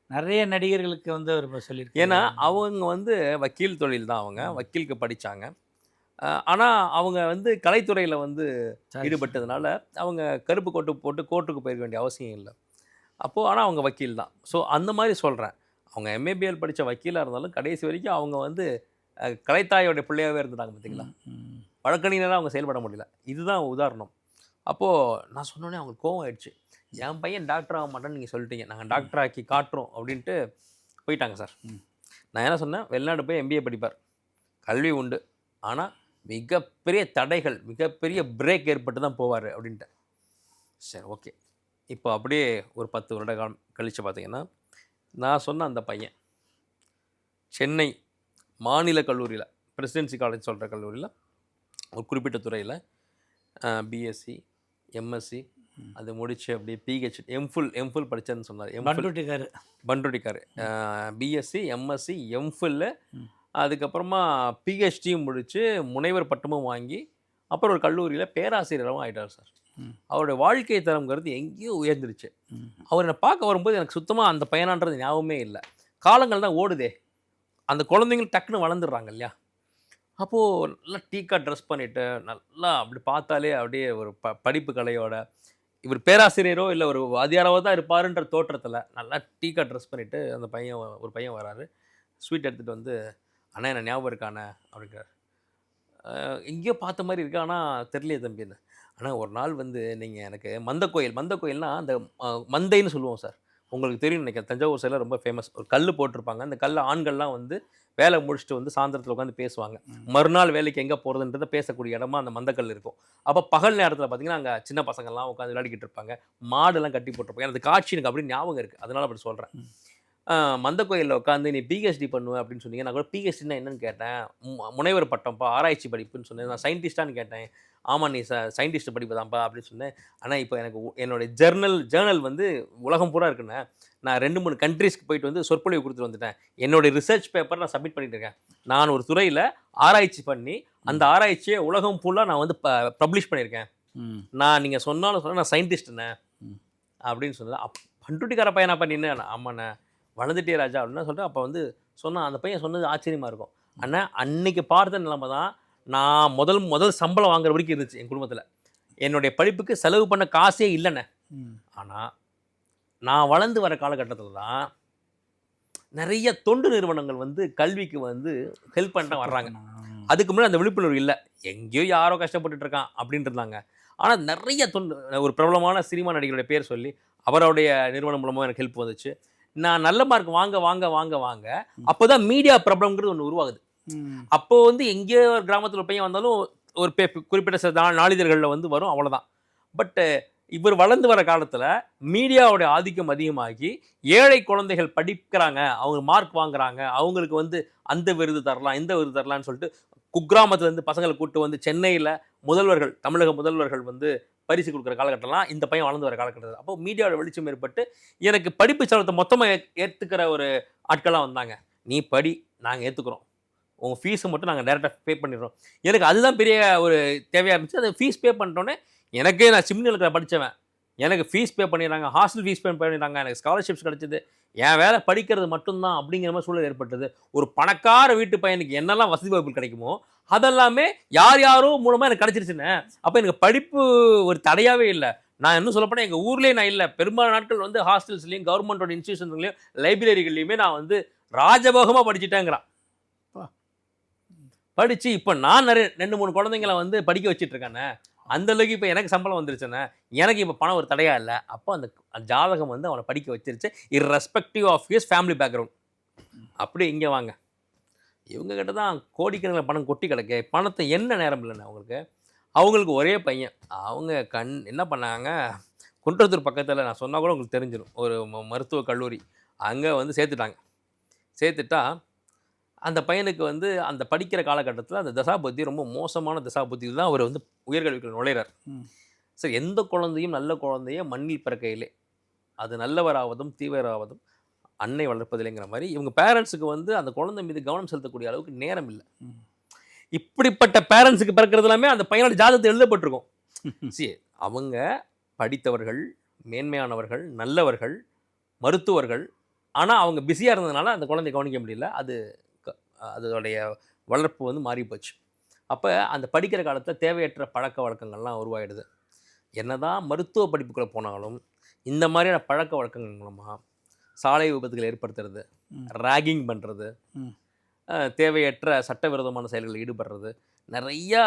நிறைய நடிகர்களுக்கு வந்து அவர் இப்போ சொல்லியிருக்காரு ஏன்னா அவங்க வந்து வக்கீல் தொழில் தான் அவங்க வக்கீலுக்கு படித்தாங்க ஆனால் அவங்க வந்து கலைத்துறையில் வந்து. ஈடுபட்டதுனால அவங்க கருப்பு கோட்டு போட்டு கோர்ட்டுக்கு போயிருக்க வேண்டிய அவசியம் இல்லை. அப்போது ஆனால் அவங்க வக்கீல் தான். ஸோ அந்த மாதிரி சொல்கிறேன் அவங்க எம்ஏபிஎல் படித்த வக்கீலாக இருந்தாலும் கடைசி வரைக்கும் அவங்க வந்து கலைத்தாயோடைய பிள்ளையாகவே இருந்துட்டாங்க பார்த்தீங்களா. வழக்கறிஞராக அவங்க செயல்பட முடியல. இதுதான் உதாரணம். அப்போது நான் சொன்னோன்னே அவங்களுக்கு கோவம் ஆயிடுச்சு. என் பையன் டாக்டர் ஆக மாட்டேன்னு நீங்கள் சொல்லிட்டீங்க. நாங்கள் டாக்டர் ஆக்கி காட்டுறோம் அப்படின்ட்டு போயிட்டாங்க சார். நான் என்ன சொன்னேன்? வெளிநாடு போய் எம்பிஏ படிப்பார். கல்வி உண்டு. ஆனால் மிகப்பெரிய தடைகள் மிகப்பெரிய பிரேக் ஏற்பட்டு தான் போவார் அப்படின்ட்டு சரி ஓகே இப்போ அப்படியே ஒரு பத்து வருட காலம் கழித்து பார்த்தீங்கன்னா நான் சொன்ன அந்த பையன் சென்னை மாநில கல்லூரியில் பிரசிடென்சி காலேஜ் சொல்கிற கல்லூரியில் ஒரு குறிப்பிட்ட துறையில் பிஎஸ்சி எம்எஸ்சி அது முடிச்சு அப்படியே பிஹெச் எம்ஃபுல் எம்ஃபுல் படித்தேன்னு சொன்னார். பண்ருட்டிக்காரு. பண்ருட்டிக்காரு. பிஎஸ்சி எம்எஸ்சி எம்ஃபில் ம். அதுக்கப்புறமா பிஹெச்டியும் முடித்து முனைவர் பட்டமும் வாங்கி அப்புறம் ஒரு கல்லூரியில் பேராசிரியராகவும் ஆயிட்டார் சார். அவருடைய வாழ்க்கை தரம்ங்கிறது எங்கேயோ உயர்ந்துருச்சு. அவர் என்னை பார்க்க வரும்போது எனக்கு சுத்தமாக அந்த பையனான்றது ஞாபகமே இல்லை. காலங்கள் தான் ஓடுதே. அந்த குழந்தைங்க டக்குன்னு வளர்ந்துடுறாங்க இல்லையா? அப்போது நல்லா டீக்கா ட்ரெஸ் பண்ணிட்டு நல்லா அப்படி பார்த்தாலே அப்படியே ஒரு ப படிப்பு கலையோட இவர் பேராசிரியரோ இல்லை ஒரு வாதியாராவோ தான் இருப்பாருன்ற தோற்றத்தில் நல்லா டீக்கா ட்ரெஸ் பண்ணிவிட்டு அந்த பையன் ஒரு பையன் வராரு. ஸ்வீட் எடுத்துகிட்டு வந்து அண்ணா என்ன ஞாபகம் இருக்காண்ணே அப்படிங்கிறார் எங்கேயோ பார்த்த மாதிரி இருக்கு ஆனால் தெரியலையே தம்பின்னு ஆனால் ஒரு நாள் வந்து நீங்கள் எனக்கு மந்த கோயில் மந்த கோயில்னால் அந்த மந்தைன்னு சொல்லுவோம் சார். உங்களுக்கு தெரியும் நினைக்கிறேன். தஞ்சாவூர் சைடில் ரொம்ப ஃபேமஸ் ஒரு கல் போட்டிருப்பாங்க. அந்த கல் ஆண்கள்லாம் வந்து வேலை முடிச்சுட்டு வந்து சாயந்தரத்தில் உட்காந்து பேசுவாங்க. மறுநாள் வேலைக்கு எங்கே போகிறதுன்றத பேசக்கூடிய இடமா அந்த மந்தக்கல் இருக்கும். அப்போ பகல் நேரத்தில் பார்த்தீங்கன்னா அங்கே சின்ன பசங்கள்லாம் உட்காந்து விளையாடிக்கிட்டு இருப்பாங்க. மாடெல்லாம் கட்டி போட்டிருப்பாங்க. எனக்கு காட்சி எனக்கு அப்படி ஞாபகம் இருக்குது அதனால அப்படி சொல்கிறேன் மந்த கோயிலில் உட்காந்து நீ பிஹெச்டி பண்ணுவேன் அப்படின்னு சொன்னீங்க. நான் கூட பிஹெச்டினா என்னன்னு கேட்டேன். முனைவர் பட்டம்ப்பா ஆராய்ச்சி படிப்புன்னு சொன்னேன். நான் சயின்டிஸ்டான்னு கேட்டேன். ஆமாம் நீ ச சயின்டிஸ்ட் படிப்பு தான்ப்பா அப்படின்னு சொன்னேன். ஆனால் இப்போ எனக்கு என்னுடைய ஜர்னல் ஜேர்னல் வந்து உலகம் பூரா இருக்குண்ணே. நான் ரெண்டு மூணு கண்ட்ரீஸ்க்கு போயிட்டு வந்து சொற்பொழிவு கொடுத்துட்டு வந்துட்டேன். என்னுடைய ரிசர்ச் பேப்பர் நான் சப்மிட் பண்ணிட்டு இருக்கேன். நான் ஒரு துறையில் ஆராய்ச்சி பண்ணி அந்த ஆராய்ச்சியை உலகம் ஃபுல்லாக நான் வந்து பப்ளிஷ் பண்ணியிருக்கேன். நான் நீங்கள் சொன்னாலும் சொன்னால் நான் சயின்டிஸ்ட்டுண்ணே. அப்படின்னு சொன்னது. அப் பண்டுட்டிக்கார பையனா பண்ணின்னு ஆமாண்ணே. வளர்ந்துட்டே ராஜா அப்படின்னு சொல்லிட்டு அப்போ வந்து சொன்னான் அந்த பையன் சொன்னது ஆச்சரியமாக இருக்கும். அண்ணா அன்னைக்கு பார்த்த நிலைமை தான் நான் முதல் முதல் சம்பளம் வாங்குற வரைக்கும் இருந்துச்சு என் குடும்பத்தில். என்னுடைய படிப்புக்கு செலவு பண்ண காசே இல்லைண்ணே ஆனால் நான் வளர்ந்து வர காலகட்டத்தில் தான் நிறைய தொண்டு நிறுவனங்கள் வந்து கல்விக்கு வந்து ஹெல்ப் பண்ண வர்றாங்க. அதுக்கு முன்னாடி அந்த விழிப்புணர்வு இல்லை. எங்கேயோ யாரோ கஷ்டப்பட்டுட்டு இருக்கான் அப்படின்ட்டு இருந்தாங்க. ஆனால் நிறைய தொண்டு ஒரு பிரபலமான சினிமா நடிகருடைய பேர் சொல்லி அவருடைய நிறுவனம் மூலமாக எனக்கு ஹெல்ப் வந்துச்சு. நான் நல்ல மார்க் வாங்க வாங்க வாங்க வாங்க அப்போ தான் மீடியா ப்ராப்ளம்ங்கிறது ஒன்று உருவாகுது. அப்போ வந்து எங்கேயோ ஒரு கிராமத்தில் ஒரு பையன் வந்தாலும் ஒரு பே குறிப்பிட்ட சில நாளிதழ்களில் வந்து வரும் அவ்வளோதான் பட்டு இவர் வளர்ந்து வர காலத்தில் மீடியாவுடைய ஆதிக்கம் அதிகமாகி ஏழை குழந்தைகள் படிக்கிறாங்க அவங்க மார்க் வாங்குறாங்க அவங்களுக்கு வந்து அந்த விருது தரலாம் இந்த விருது தரலாம்னு சொல்லிட்டு குக்கிராமத்துலேருந்து பசங்களை கூட்டு வந்து சென்னையில் முதல்வர்கள் தமிழக முதல்வர்கள் வந்து பரிசு கொடுக்குற காலகட்டம்லாம் இந்த பையன் வளர்ந்து வர காலகட்டத்தில். அப்போ மீடியாவோட வெளிச்சம் ஏற்பட்டு எனக்கு படிப்பு செலவத்தை மொத்தமாக ஏற்றுக்கிற ஒரு ஆட்களாக வந்தாங்க. நீ படி நாங்கள் ஏற்றுக்குறோம் உங்கள் ஃபீஸை மட்டும் நாங்கள் டேரெக்டாக பே பண்ணிடுறோம். எனக்கு அதுதான் பெரிய ஒரு தேவையாக இருந்துச்சு. அது ஃபீஸ் பே பண்ணிட்டோன்னே எனக்கே நான் சிம்னியில் படித்தவன் எனக்கு ஃபீஸ் பே பண்ணிடுறாங்க ஹாஸ்டல் ஃபீஸ் பே பண்ணிடுறாங்க எனக்கு ஸ்காலர்ஷிப்ஸ் கிடச்சிது. என் வேலை படிக்கிறது மட்டும்தான் அப்படிங்கிற மாதிரி சூழல் ஏற்பட்டது. ஒரு பணக்கார வீட்டு பையனுக்கு என்னெல்லாம் வசதி வாய்ப்புகள் கிடைக்குமோ அதெல்லாமே யார் யாரோ மூலமாக எனக்கு கிடச்சிருச்சுன்னு. அப்போ எனக்கு படிப்பு ஒரு தடையாகவே இல்லை. நான் இன்னும் சொல்லப்போனால் எங்கள் ஊர்லேயே நான் இல்லை. பெரும்பாலான நாட்கள் வந்து ஹாஸ்டல்ஸ்லேயும் கவர்மெண்டோட இன்ஸ்டியூஷன்ஸ்லையும் லைப்ரரிகள்லையுமே நான் வந்து ராஜபோகமாக படிச்சுட்டேங்கிறான். படித்து இப்போ நான் நிறைய ரெண்டு மூணு குழந்தைங்களை வந்து படிக்க வச்சிட்டு இருக்கேனே அந்த அளவுக்கு இப்போ எனக்கு சம்பளம் வந்துருச்சுண்ணே எனக்கு இப்போ பணம் ஒரு தடையாக இல்லை அப்போ அந்த ஜாதகம் வந்து அவனை படிக்க வச்சிருச்சு irrespective of his family background அப்படி இங்கே வாங்க. இவங்க கிட்ட தான் கோடிக்கணக்கில் பணம் கொட்டி கிடக்கு பணத்தை என்ன நேரம் இல்லைண்ணே அவங்களுக்கு? அவங்களுக்கு ஒரே பையன். அவங்க கண் என்ன பண்ணாங்க? குன்றத்தூர் பக்கத்தில் நான் சொன்னால் கூட உங்களுக்கு தெரிஞ்சிடும் ஒரு மருத்துவக் கல்லூரி. அங்கே வந்து சேர்த்துட்டாங்க. சேர்த்துட்டா அந்த பையனுக்கு வந்து அந்த படிக்கிற காலகட்டத்தில் அந்த தசாபுத்தி ரொம்ப மோசமான தசாபுத்தியில் தான் அவர் வந்து உயர்கல்விக்குள்ள நுழையிறார். ம். சரி எந்த குழந்தையும் நல்ல குழந்தைய மண்ணில் பிறக்கையிலே அது நல்லவராவதும் தீவிரவாவதும் அன்னை வளர்ப்பதில்லைங்கிற மாதிரி இவங்க பேரண்ட்ஸுக்கு வந்து அந்த குழந்தை மீது கவனம் செலுத்தக்கூடிய அளவுக்கு நேரம் இல்லை. இப்படிப்பட்ட பேரண்ட்ஸுக்கு பிறக்கிறது எல்லாமே அந்த பையனோட ஜாதகத்தை எழுதப்பட்டிருக்கும். சி அவங்க படித்தவர்கள் மேன்மையானவர்கள் நல்லவர்கள் மருத்துவர்கள் ஆனால் அவங்க பிஸியாக இருந்ததுனால அந்த குழந்தைய கவனிக்க முடியல. அது அதோடைய வளர்ப்பு வந்து மாறி போச்சு அப்போ அந்த படிக்கிற காலத்தில் தேவையற்ற பழக்க வழக்கங்கள்லாம் உருவாயிடுது என்னதான் மருத்துவ படிப்புக்குள்ளே போனாலும் இந்த மாதிரியான பழக்க வழக்கங்கள் மூலமாக சாலை விபத்துகளை ஏற்படுத்துறது. ராகிங் பண்ணுறது. தேவையற்ற சட்டவிரோதமான செயல்களில் ஈடுபடுறது நிறையா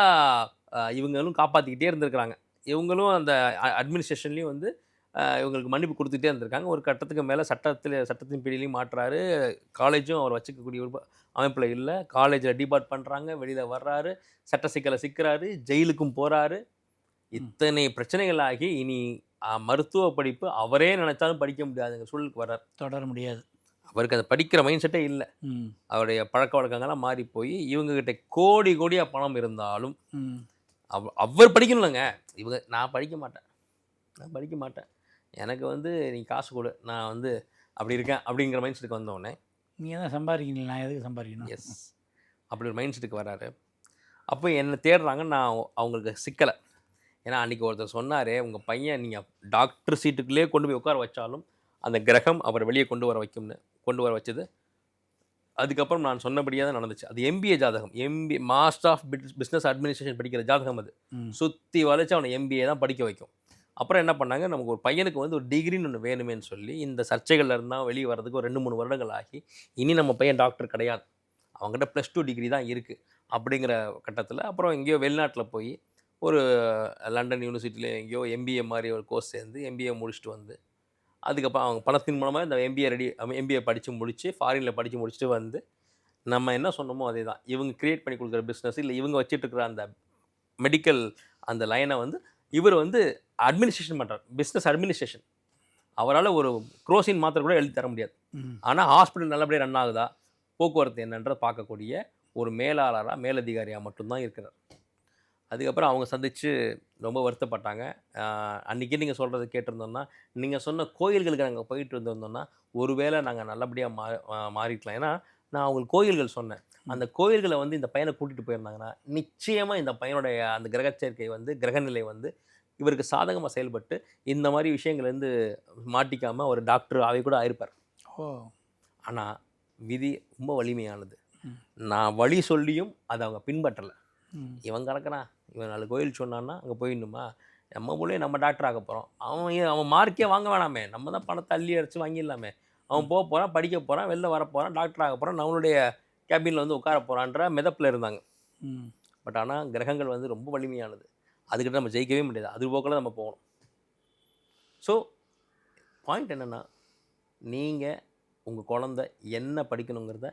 இவங்களும் காப்பாற்றிக்கிட்டே இருந்திருக்கிறாங்க இவங்களும் அந்த அட்மினிஸ்ட்ரேஷன்லேயும் வந்து இவங்களுக்கு மன்னிப்பு கொடுத்துட்டே இருந்திருக்காங்க. ஒரு கட்டத்துக்கு மேலே சட்டத்தில் சட்டத்தின் பிடிலையும் மாட்டுறாரு காலேஜும் அவர் வச்சுக்கக்கூடிய ஒரு அமைப்பில் இல்லை. காலேஜில் டிபார்ட் பண்ணுறாங்க வெளியில் வர்றாரு. சட்ட சிக்கலை சிக்கிறாரு. ஜெயிலுக்கும் போகிறாரு இத்தனை பிரச்சனைகள் ஆகி இனி மருத்துவ படிப்பு அவரே நினைச்சாலும் படிக்க முடியாதுங்க சூழலுக்கு வர்றார். தொடர முடியாது. அவருக்கு அதை படிக்கிற மைண்ட் செட்டே இல்லை. அவருடைய பழக்க வழக்கங்கள்லாம் மாறி போய் இவங்ககிட்ட கோடி கோடியாக பணம் இருந்தாலும் அவர் படிக்கணும்லங்க. இவங்க நான் படிக்க மாட்டேன். நான் படிக்க மாட்டேன். எனக்கு வந்து நீ காசு கொடு. நான் வந்து அப்படி இருக்கேன். அப்படிங்கிற மைண்ட் செட்டுக்கு வந்தோடனே நீங்கள் தான் சம்பாதிக்கணும் நான் எதுக்கு சம்பாதிக்கணும்? எஸ் அப்படி ஒரு மைண்ட் செட்டுக்கு வராரு. அப்போ என்னை தேடுறாங்க நான் அவங்களுக்கு சிக்கலை. ஏன்னா அன்றைக்கி ஒருத்தர் சொன்னாரே உங்கள் பையன் நீங்கள் டாக்டர் சீட்டுக்குள்ளேயே கொண்டு போய் உட்கார வச்சாலும் அந்த கிரகம் அவர் வெளியே கொண்டு வர வைக்கும்னு கொண்டு வர வச்சது. அதுக்கப்புறம் நான் சொன்னபடியே தான் நடந்துச்சு. அது எம்பிஏ ஜாதகம். MB master of business administration படிக்கிற ஜாதகம் அது. சுற்றி வளைச்சு அவனை எம்பிஏ தான் படிக்க வைக்கும். அப்புறம் என்ன பண்ணாங்க? நமக்கு ஒரு பையனுக்கு வந்து ஒரு டிகிரின்னு ஒன்று வேணுமேன்னு சொல்லி இந்த சர்ச்சைகள்ல இருந்தால் வெளியே வர்றதுக்கு ஒரு ரெண்டு மூணு வருடங்கள் ஆகி இனி நம்ம பையன் டாக்டர் கிடையாது. அவங்ககிட்ட ப்ளஸ் டூ டிகிரி தான் இருக்குது அப்படிங்கிற கட்டத்தில் அப்புறம் எங்கேயோ வெளிநாட்டில் போய் ஒரு லண்டன் யூனிவர்சிட்டியில் எங்கேயோ எம்பிஏ மாதிரி ஒரு கோர்ஸ் சேர்ந்து எம்பிஏ முடிச்சுட்டு வந்து அதுக்கப்புறம் அவங்க பணத்தின் மூலமாக இந்த எம்பிஏ ரெடி எம்பிஏ படித்து முடித்து ஃபாரினில் படித்து முடிச்சுட்டு வந்து நம்ம என்ன சொன்னோமோ அதே தான் இவங்க க்ரியேட் பண்ணி கொடுக்குற பிஸ்னஸ் இல்லை இவங்க வச்சுட்டு இருக்கிற அந்த மெடிக்கல் அந்த லைனை வந்து இவர் வந்து அட்மினிஸ்ட்ரேஷன் பண்ணுறார் பிஸ்னஸ் அட்மினிஸ்ட்ரேஷன் அவரால் ஒரு குரோசின் மாத்திரை கூட எழுதி தர முடியாது. ஆனால் ஹாஸ்பிட்டல் நல்லபடியாக ரன் ஆகுதா? போக்குவரத்து என்னன்றதை பார்க்கக்கூடிய ஒரு மேலாளராக மேலதிகாரியாக மட்டும்தான் இருக்கிறார். அதுக்கப்புறம் அவங்க சந்தித்து ரொம்ப வருத்தப்பட்டாங்க. ஆஹ் அன்னைக்கு நீங்கள் சொல்கிறத கேட்டிருந்தோம்னா நீங்கள் சொன்ன கோயில்களுக்கு நாங்கள் போயிட்டு இருந்திருந்தோம்னா ஒருவேளை நாங்கள் நல்லபடியாக மா மா- மாறிக்கலாம். ஏன்னா நான் அவங்களுக்கு கோயில்கள் சொன்னேன். அந்த கோயில்களை வந்து இந்த பையனை கூட்டிகிட்டு போயிருந்தாங்கன்னா நிச்சயமாக இந்த பையனுடைய அந்த கிரக சேர்க்கை வந்து கிரகநிலை வந்து இவருக்கு சாதகமாக செயல்பட்டு இந்த மாதிரி விஷயங்கள்லேருந்து மாட்டிக்காமல் ஒரு டாக்டர் ஆகி கூட ஆயிருப்பார். ஓ. ஆனால் விதி ரொம்ப வலிமையானது. நான் வழி சொல்லியும் அதை அவங்க பின்பற்றலை. இவன் கிடக்குறான் இவன் நாலு கோயில் சொன்னான்னா அங்கே போயிடணுமா? நம்ம மூலையே நம்ம டாக்டர் ஆக போகிறோம் அவன் அவன் மார்க்கே வாங்க வேணாமே. நம்ம தான் பணத்தை அள்ளி அடிச்சு வாங்கிடலாமே. அவன் போக போகிறான் படிக்க போகிறான் வெளில வர போகிறான் டாக்டர் ஆக போகிறான் நம்மளுடைய கேபினில் வந்து உட்கார போகிறான்ற மிதப்பில் இருந்தாங்க. பட் ஆனால் கிரகங்கள் வந்து ரொம்ப வலிமையானது. அதுக்கிட்ட நம்ம ஜெயிக்கவே முடியாது. அது போக்கில் நம்ம போகணும். ஸோ பாயிண்ட் என்னென்னா நீங்கள் உங்கள் குழந்த என்ன படிக்கணுங்கிறத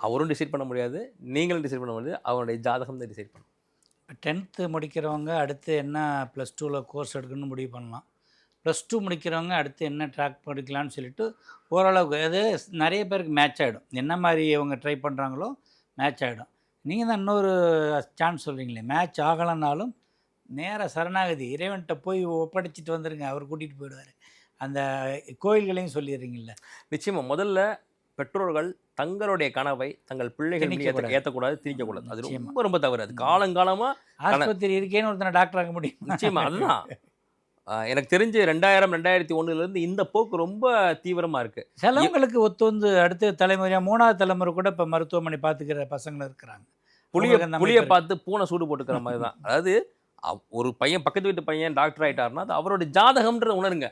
அவரும் டிசைட் பண்ண முடியாது நீங்களும் டிசைட் பண்ண முடியாது அவனுடைய ஜாதகம் தான் டிசைட் பண்ணும். டென்த்து முடிக்கிறவங்க அடுத்து என்ன ப்ளஸ் டூவில் கோர்ஸ் எடுக்கணும்னு முடிவு பண்ணலாம். ப்ளஸ் டூ முடிக்கிறவங்க அடுத்து என்ன ட்ராக் படிக்கலாம்னு சொல்லிட்டு ஓரளவுக்கு அது நிறைய பேருக்கு மேட்ச் ஆகிடும் என்ன மாதிரி இவங்க ட்ரை பண்ணுறாங்களோ மேட்ச் ஆகிடும் நீங்கள் தான் இன்னொரு சான்ஸ் சொல்கிறீங்களே மேட்ச் ஆகலைன்னாலும் நேர சரணாகதி இறைவன்கிட்ட போய் ஒப்படைச்சிட்டு வந்துருங்க அவர் கூட்டிகிட்டு போயிடுவார். அந்த கோயில்களையும் சொல்லிடுறீங்கல்ல. நிச்சயமா முதல்ல பெற்றோர்கள் தங்களுடைய கனவை தங்கள் பிள்ளைகள் மீது ஏத்த- திணிக்கக்கூடாது. அது. ரொம்ப ரொம்ப தவறு. அது காலங்காலமா ஆஸ்பத்திரி இருக்கேன்னு ஒருத்தனை டாக்டர் ஆக முடியும்? நிச்சயமா அதுதான். எனக்கு தெரிஞ்சு ரெண்டாயிரம் ரெண்டாயிரத்தி ஒண்ணுல இருந்து இந்த போக்கு ரொம்ப தீவிரமா இருக்கு. சிலவங்களுக்கு ஒத்து வந்து அடுத்த தலைமுறையாக மூணாவது தலைமுறை கூட இப்போ மருத்துவமனை பார்த்துக்கிற பசங்களும் இருக்கிறாங்க. புளிய புளிய பார்த்து பூனை சூடு போட்டுக்கிற மாதிரி தான் அதாவது ஒரு பையன் பக்கத்து வீட்டு பையன் டாக்டர் ஆயிட்டாருன்னா அது அவரோட ஜாதகம்ன்றத உணருங்க.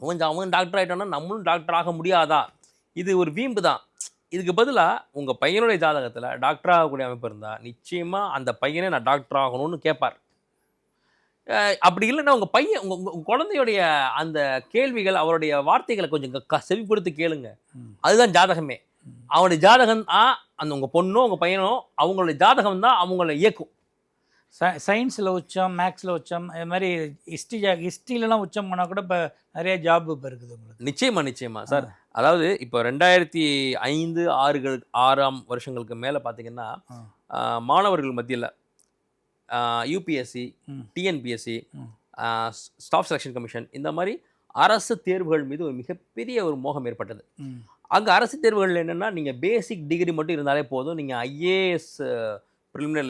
அவன் அவன் டாக்டர் ஆயிட்டான்னா நம்மளும் டாக்டர் ஆக முடியாதா? இது ஒரு வீம்பு தான் இதுக்கு பதிலாக உங்கள் பையனுடைய ஜாதகத்தில் டாக்டர் ஆகக்கூடிய அமைப்பு இருந்தால் நிச்சயமாக அந்த பையனே நான் டாக்டர் ஆகணும்னு கேட்பார் அப்படி இல்லைன்னா உங்கள் பையன் உங்கள் உங்கள் குழந்தையுடைய அந்த கேள்விகள் அவருடைய வார்த்தைகளை கொஞ்சம் க- செவி கொடுத்து கேளுங்க. அதுதான் ஜாதகமே. அவனுடைய ஜாதகம் தான் அந்த உங்கள் பொண்ணோ உங்கள் பையனோ அவங்களுடைய ஜாதகம் தான் அவங்கள இயக்கும். சயின்ஸில் உச்சம் மேக்ஸில் உச்சம் இது மாதிரி ஹிஸ்ட்ரி ஹிஸ்ட்ரியிலலாம் உச்சம் போனால் கூட இப்போ நிறைய ஜாப் இப்போ இருக்குது உங்களுக்கு. நிச்சயமா நிச்சயமா சார். அதாவது இப்போ ரெண்டாயிரத்தி ஐந்து ஆறுகள் ஆறாம் வருஷங்களுக்கு மேலே பார்த்தீங்கன்னா மாணவர்கள் மத்தியில் UPSC. TNPSC. Staff selection commission இந்த மாதிரி அரசு தேர்வுகள் மீது ஒரு மிகப்பெரிய ஒரு மோகம் ஏற்பட்டது. அங்கே அரசு தேர்வுகள் என்னென்னா நீங்கள் பேசிக் டிகிரி மட்டும் இருந்தாலே போதும். நீங்கள் ஐஏஎஸ்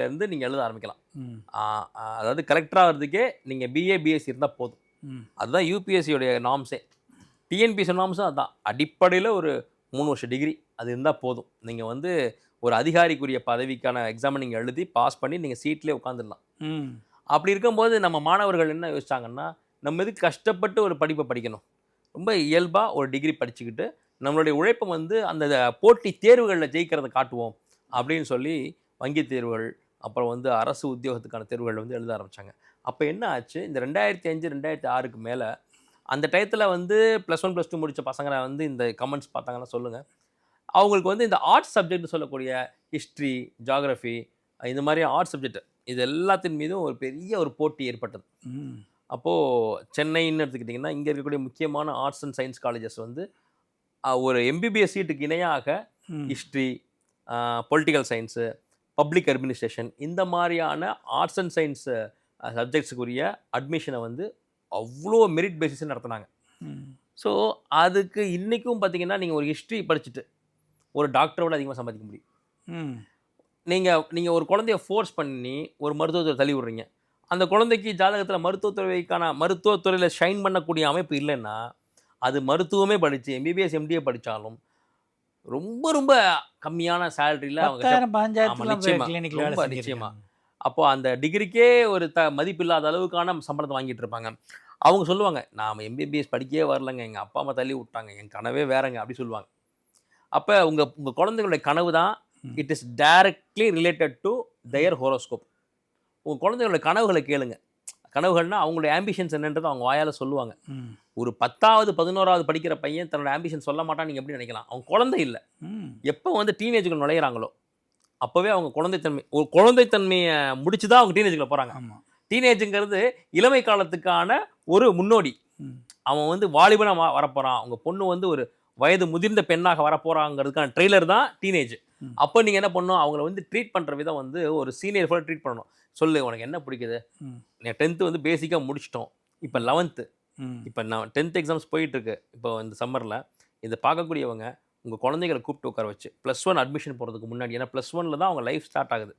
இருந்து நீங்கள் எழுத ஆரம்பிக்கலாம். அதாவது கலெக்டர் ஆகிறதுக்கே நீங்கள் பிஏ பிஎஸ்சி இருந்தால் போதும். அதுதான் யூபிஎஸ்சியோடைய நாம்ஸே டிஎன்பிஎஸ்சி நாம்ஸும் அதுதான் அடிப்படையில் ஒரு மூணு வருஷம் டிகிரி அது இருந்தால் போதும். நீங்கள் வந்து ஒரு அதிகாரிக்குரிய பதவிக்கான எக்ஸாமை நீங்கள் எழுதி பாஸ் பண்ணி நீங்கள் சீட்லேயே உட்காந்துடலாம் அப்படி இருக்கும்போது நம்ம மாணவர்கள் என்ன யோசிச்சாங்கன்னா நம்ம எதுக்கு கஷ்டப்பட்டு ஒரு படிப்பை படிக்கணும்? ரொம்ப இயல்பாக ஒரு டிகிரி படிச்சுக்கிட்டு நம்மளுடைய உழைப்பை வந்து அந்த போட்டி தேர்வுகளில் ஜெயிக்கிறத காட்டுவோம் அப்படின்னு சொல்லி வங்கி தேர்வுகள் அப்புறம் வந்து அரசு உத்தியோகத்துக்கான தேர்வுகள் வந்து எழுத ஆரம்பித்தாங்க அப்போ என்ன ஆச்சு? இந்த ரெண்டாயிரத்தி அஞ்சு ரெண்டாயிரத்தி ஆறுக்கு மேலே அந்த டயத்தில் வந்து ப்ளஸ் ஒன் ப்ளஸ் டூ முடித்த பசங்களை வந்து இந்த கமெண்ட்ஸ் பார்த்தாங்கன்னா சொல்லுங்கள் அவங்களுக்கு வந்து இந்த ஆர்ட்ஸ் சப்ஜெக்ட் சொல்லக்கூடிய ஹிஸ்ட்ரி ஜாகிரஃபி இந்த மாதிரி ஆர்ட்ஸ் சப்ஜெக்ட் இது எல்லாத்தின் மீதும் ஒரு பெரிய ஒரு போட்டி ஏற்பட்டது. அப்போது சென்னைன்னு எடுத்துக்கிட்டிங்கன்னா இங்கே இருக்கக்கூடிய முக்கியமான ஆர்ட்ஸ் அண்ட் சயின்ஸ் காலேஜஸ் வந்து ஒரு எம்பிபிஎஸ் சீட்டுக்கு இணையாக history political science public administration இந்த மாதிரியான ஆர்ட்ஸ் அண்ட் சயின்ஸ் சப்ஜெக்ட்ஸுக்குரிய அட்மிஷனை வந்து அவ்வளோ மெரிட் பேசிஸ் நடத்துனாங்க. ஸோ அதுக்கு இன்றைக்கும் பார்த்தீங்கன்னா நீங்கள் ஒரு ஹிஸ்ட்ரி படிச்சுட்டு ஒரு டாக்டரை விட அதிகமாக சம்பாதிக்க முடியும். நீங்கள் நீங்கள் ஒரு குழந்தைய ஃபோர்ஸ் பண்ணி ஒரு மருத்துவத்துறை தள்ளி விடுறீங்க. அந்த குழந்தைக்கு ஜாதகத்தில் மருத்துவத்துறைக்கான மருத்துவத்துறையில் ஷைன் பண்ணக்கூடிய அமைப்பு இல்லைன்னா அது மருத்துவமே படித்து எம்பிபிஎஸ் எம்டிஏ படித்தாலும் ரொம்ப ரொம்ப கம்மியான சேலரியில் அவங்க கஷ்ட- பத்தாயிரம் பதினஞ்சாயிரத்துலாம் போய் நிச்சயமா. கிளினிக்ல வேலை ரொம்ப செஞ்சிருக்காங்க. அப்போ அந்த டிகிரிக்கே ஒரு த மதிப்பில்லாத அளவுக்கான சம்பளத்தை வாங்கிட்டு இருப்பாங்க. அவங்க சொல்லுவாங்க நாம் எம்பிபிஎஸ் படிக்கவே வரலங்க. எங்கள் அப்பா அம்மா தள்ளி விட்டாங்க. என் கனவே வேறங்க. அப்படி சொல்லுவாங்க. அப்போ உங்கள் உங்கள் குழந்தைகளுடைய கனவு தான். It is directly related to their horoscope உங்கள் குழந்தைகளோட கனவுகளை கேளுங்க. கனவுகள்னா அவங்களுடைய ஆம்பிஷன்ஸ் என்னன்றது அவங்க வாயால் சொல்லுவாங்க. ஒரு பத்தாவது பதினோராவது படிக்கிற பையன் தன்னோட ஆம்பிஷன் சொல்ல மாட்டான் நீங்கள் எப்படி நினைக்கலாம்? அவங்க குழந்தை இல்லை. எப்போ வந்து டீனேஜுக்கு நுழையிறாங்களோ அப்போவே அவங்க குழந்தைத்தன்மை ஒரு குழந்தைத்தன்மையை முடிச்சு தான் அவங்க டீனேஜுக்குள்ள போகிறாங்க டீனேஜுங்கிறது இளமை காலத்துக்கான ஒரு முன்னோடி. அவன் வந்து வாலிபனாக வரப்போகிறான் அவங்க பொண்ணு வந்து ஒரு வயது முதிர்ந்த பெண்ணாக வரப்போகிறாங்கிறதுக்கான ட்ரெய்லர் தான் டீனேஜ். அப்போ நீங்கள் என்ன பண்ணணும்? அவங்கள வந்து ட்ரீட் பண்ணுற விதம் வந்து ஒரு சீனியர் போல ட்ரீட் பண்ணணும். சொல்லு உனக்கு என்ன பிடிக்குது. நீ டென்த்து வந்து பேசிக்காக முடிச்சிட்டோம். இப்போ லெவன்த்து. இப்போ நான் டென்த் எக்ஸாம்ஸ் போயிட்டுருக்கு இப்போ இந்த சம்மரில் இதை பார்க்கக்கூடியவங்க உங்கள் குழந்தைகளை கூப்பிட்டு உட்கார வச்சு ப்ளஸ் ஒன் அட்மிஷன் போகிறதுக்கு முன்னாடி ஏன்னா ப்ளஸ் ஒனில் தான் அவங்க லைஃப் ஸ்டார்ட் ஆகுது.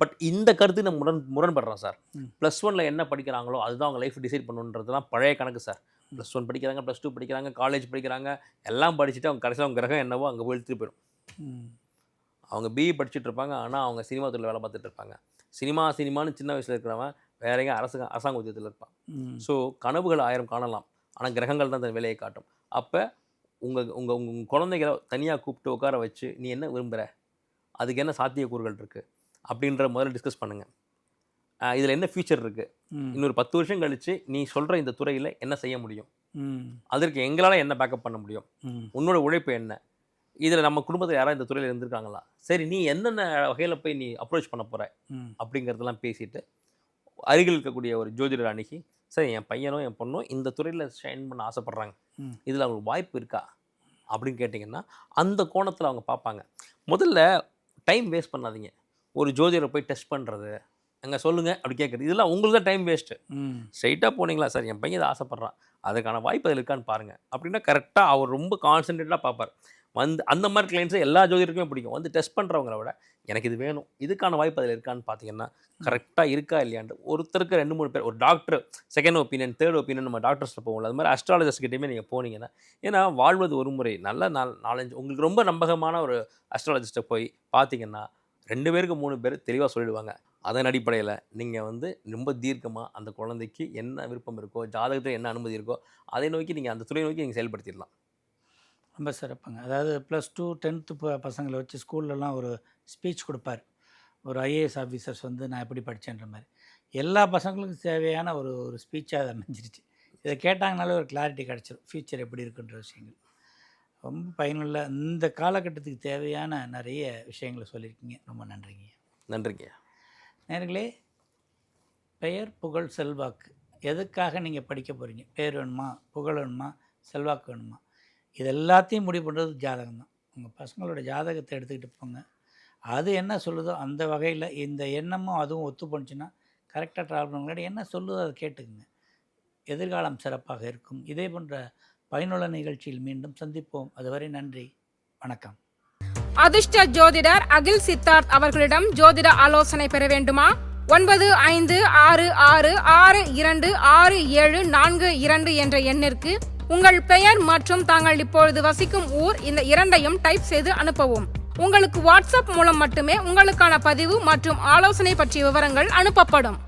பட் இந்த கருத்து நான் முரண் முரண்படுறேன் சார். ப்ளஸ் ஒனில் என்ன படிக்கிறாங்களோ அதுதான் அவங்க லைஃப் டிசைட் பண்ணுன்றதுலாம் பழைய கணக்கு சார். ப்ளஸ் ஒன் படிக்கிறாங்க ப்ளஸ் டூ படிக்கிறாங்க காலேஜ் படிக்கிறாங்க எல்லாம் படிச்சுட்டு அவங்க கடைசியில் அவங்க கிரகம் என்னவோ அங்கே போய் இழுத்துட்டு போயிடும். அவங்க பிஇ படிச்சுட்டு இருப்பாங்க ஆனால் அவங்க சினிமா துறையில் வேலை பார்த்துட்டு இருப்பாங்க. சினிமா சினிமான்னு சின்ன வயசில் இருக்கிறவன் வேற எங்கேயும் அரசு அரசாங்க உத்தியத்தில் இருப்பான். ஸோ கனவுகள் ஆயிரம் காணலாம் ஆனால் கிரகங்கள் தான் தன் வேலையை காட்டும். அப்போ உங்கள் உங்கள் உங்கள் குழந்தைகளை தனியாக கூப்பிட்டு உட்கார வச்சு நீ என்ன விரும்புகிற அதுக்கு என்ன சாத்தியக்கூறுகள் இருக்குது அப்படின்ற முதல்ல டிஸ்கஸ் பண்ணுங்கள் இதில் என்ன ஃபியூச்சர் இருக்குது. இன்னொரு பத்து வருஷம் கழித்து நீ சொல்கிற இந்த துறையில் என்ன செய்ய முடியும். அதற்கு எங்களால் என்ன பேக்கப் பண்ண முடியும். உன்னோட உழைப்பு என்ன? இதில் நம்ம குடும்பத்தில் யாராவது இந்த துறையில் இருந்திருக்காங்களா? சரி நீ என்னென்ன வகையில் போய் நீ அப்ரோச் பண்ண போகிற ம். அப்படிங்கிறதெல்லாம் பேசிட்டு அருகில் இருக்கக்கூடிய ஒரு ஜோதிடர் அணுகி சரி என் பையனும் என் பொண்ணும் இந்த துறையில் ஷைன் பண்ண ஆசைப்பட்றாங்க. இதில் அவங்களுக்கு வாய்ப்பு இருக்கா? அப்படின்னு கேட்டிங்கன்னா அந்த கோணத்தில் அவங்க பார்ப்பாங்க. முதல்ல டைம் வேஸ்ட் பண்ணாதீங்க. ஒரு ஜோதிடரை போய் டெஸ்ட் பண்ணுறது அங்கே சொல்லுங்கள் அப்படி கேட்குறது. இதெல்லாம் உங்களுக்கு தான் டைம் வேஸ்ட்டு. ஸ்ட்ரைட்டாக போனீங்களா? சார் என் பையன் இதை ஆசைப்பட்றான். அதுக்கான வாய்ப்பு அதில் இருக்கான்னு பாருங்கள் அப்படின்னா கரெக்டாக அவர் ரொம்ப கான்சன்ட்ரேட்டாக பார்ப்பார். வந்து அந்த மாதிரி கிளைண்ட்ஸை எல்லா ஜோதிடருக்குமே பிடிக்கும். வந்து டெஸ்ட் பண்ணுறவங்கள விட எனக்கு இது வேணும் இதுக்கான வாய்ப்பு அதில் இருக்கான்னு பார்த்தீங்கன்னா கரெக்டாக இருக்கா இல்லையான்ட்டு ஒருத்தருக்கு ரெண்டு மூணு பேர் ஒரு doctor second opinion third opinion நம்ம டாக்டர்ஸில் போகல அது மாதிரி அஸ்ட்ராலஜர்ஸ் கிட்டேயுமே நீங்கள் போனீங்கன்னா ஏன்னா வாழ்வது ஒரு முறை நல்ல நாள் நாலஞ்சு உங்களுக்கு ரொம்ப நம்பகமான ஒரு அஸ்ட்ராலஜிஸ்ட்டை போய் பார்த்தீங்கன்னா ரெண்டு பேருக்கு மூணு பேர் தெளிவாக சொல்லிடுவாங்க. அதன் அடிப்படையில் நீங்கள் வந்து ரொம்ப தீர்க்கமாக அந்த குழந்தைக்கு என்ன விருப்பம் இருக்கோ ஜாதகத்தில் என்ன அனுமதி இருக்கோ அதை நோக்கி நீங்கள் அந்த துறையை நோக்கி நீங்கள் செயல்படுத்திடலாம். ரொம்ப சிறப்புங்க. அதாவது ப்ளஸ் டூ டென்த்து பசங்களை வச்சு ஸ்கூல்லலாம் ஒரு ஸ்பீச் கொடுப்பார். ஒரு ஐஏஎஸ் ஆஃபீஸர்ஸ் வந்து நான் எப்படி படித்தேன்ற மாதிரி. எல்லா பசங்களுக்கும் தேவையான ஒரு ஒரு ஸ்பீச்சாக அது அமைஞ்சிருச்சு. இதை கேட்டாங்கனாலே ஒரு கிளாரிட்டி கிடச்சிரும். ஃப்யூச்சர் எப்படி இருக்குன்ற விஷயங்கள். ரொம்ப பயனுள்ள இந்த காலகட்டத்துக்கு தேவையான நிறைய விஷயங்களை சொல்லியிருக்கீங்க. ரொம்ப நன்றிங்க. நன்றிங்க. நேர்களே பெயர் புகழ் செல்வாக்கு. எதுக்காக நீங்கள் படிக்க போகிறீங்க பேர் வேணுமா? புகழ் வேணுமா? செல்வாக்கு வேணுமா? இது எல்லாத்தையும் முடிவு பண்ணுறது ஜாதகம் தான் உங்கள் பசங்களோட ஜாதகத்தை எடுத்துக்கிட்டு போங்க. அது என்ன சொல்லுதோ அந்த வகையில் இந்த எண்ணமும் அதுவும் ஒத்து போணுச்சுன்னா கரெக்டாக ட்ராவல் பண்ணுங்களா என்ன சொல்லுதோ அதை கேட்டுக்குங்க. எதிர்காலம் சிறப்பாக இருக்கும். இதே போன்ற பயனுள்ள நிகழ்ச்சியில் மீண்டும் சந்திப்போம். அதுவரை நன்றி. வணக்கம். அதிர்ஷ்ட ஜோதிடர் அகில் சித்தார்த் அவர்களிடம் ஜோதிட ஆலோசனை பெற வேண்டுமா? ஒன்பது ஐந்து ஆறு ஆறு ஆறு இரண்டு ஆறு ஏழு நான்கு இரண்டு என்ற எண்ணிற்கு உங்கள் பெயர் மற்றும் தாங்கள் இப்பொழுது வசிக்கும் ஊர் இந்த இரண்டையும் டைப் செய்து அனுப்பவும். உங்களுக்கு வாட்ஸ்அப் மூலம் மட்டுமே உங்களுக்கான பதிவு மற்றும் ஆலோசனை பற்றிய விவரங்கள் அனுப்பப்படும்.